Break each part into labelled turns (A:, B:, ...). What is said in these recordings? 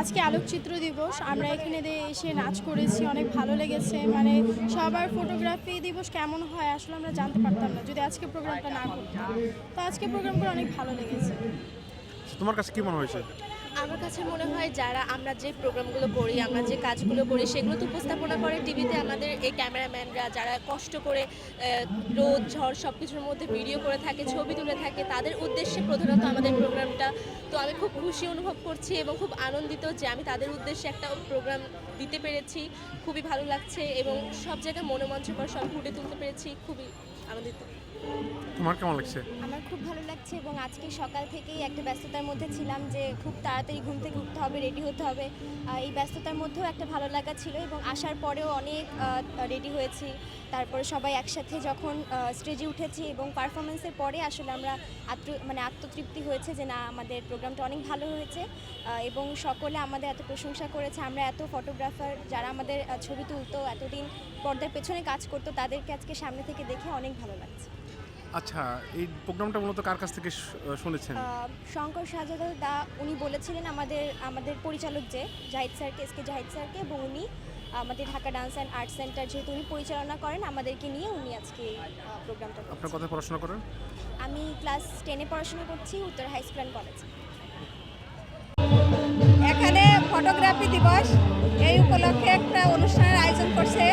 A: আজকে আলোকচিত্র দিবস, আমরা এখানে এসে নাচ করেছি, অনেক ভালো লেগেছে। মানে সবার ফটোগ্রাফি দিবস কেমন হয় আসলে আমরা জানতে পারতাম না, যদি আজকে প্রোগ্রামটা না করতাম। তো আজকে প্রোগ্রাম করে অনেক ভালো লেগেছে।
B: তোমার কাছে কি মনে হয়েছে?
C: আমার কাছে মনে হয় যারা আমরা যে প্রোগ্রামগুলো করি, আমরা যে কাজগুলো করি, সেগুলো তো উপস্থাপনা করে টিভিতে আমাদের এই ক্যামেরাম্যানরা যারা কষ্ট করে রোদ, ঝড় সব কিছুর মধ্যে ভিডিও করে থাকে, ছবি তুলে থাকে, তাদের উদ্দেশ্যে প্রধানত আমাদের প্রোগ্রামটা। তো আমি খুব খুশি অনুভব করছি এবং খুব আনন্দিত যে আমি তাদের উদ্দেশ্যে একটা প্রোগ্রাম দিতে পেরেছি। খুবই ভালো লাগছে এবং সব জায়গায় মনোমঞ্চকর সব ফুটে তুলতে পেরেছি। খুবই আনন্দিত।
B: তোমার কেমন লাগছে?
D: খুব ভালো লাগছে এবং আজকে সকাল থেকেই একটা ব্যস্ততার মধ্যে ছিলাম যে খুব তাড়াতাড়ি ঘুম থেকে উঠতে হবে রেডি হতে হবে। এই ব্যস্ততার মধ্যেও একটা ভালো লাগা ছিল এবং আসার পরেও অনেক রেডি হয়েছি। তারপরে সবাই একসাথে যখন স্টেজে উঠেছি এবং পারফরমেন্সের পরে আসলে আমরা আত্ম মানে আত্মতৃপ্তি হয়েছে যে না, আমাদের প্রোগ্রামটা অনেক ভালো হয়েছে। এবং সকলে আমাদের এত প্রশংসা করেছে, আমরা এত ফটোগ্রাফার যারা আমাদের ছবি তুলতো, এতদিন পর্দার পেছনে কাজ করতো, তাদেরকে আজকে সামনে থেকে দেখে অনেক ভালো লাগছে।
B: আচ্ছা এই প্রোগ্রামটা মূলত কার কাছ থেকে শুনেছেন?
D: শঙ্কর শাহজাদা দা উনি বলেছিলেন আমাদের আমাদের পরিচালক যে জাহিদ স্যারকে এস কে জাহিদ স্যারকে এবং উনি আমাদের Dhaka dance and art centre যেহেতু উনি পরিচালনা করেন আমাদেরকে নিয়ে উনি আজকে এই প্রোগ্রামটা
B: আপনার কথা পড়াশোনা করেন?
D: আমি ক্লাস টেনে পড়াশোনা করছি উত্তর হাই স্কুল অ্যান্ড কলেজ।
E: এখানে ফটোগ্রাফি দিবস এই উপলক্ষে একটা অনুষ্ঠানের আয়োজন করছে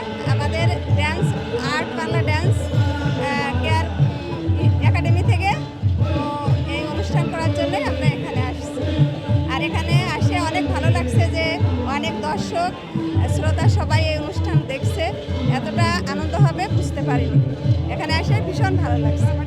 E: শ্রোতা সবাই এই অনুষ্ঠান দেখছে, এতটা আনন্দ হবে, বুঝতে পারিনি। এখানে আসে ভীষণ ভালো লাগছে।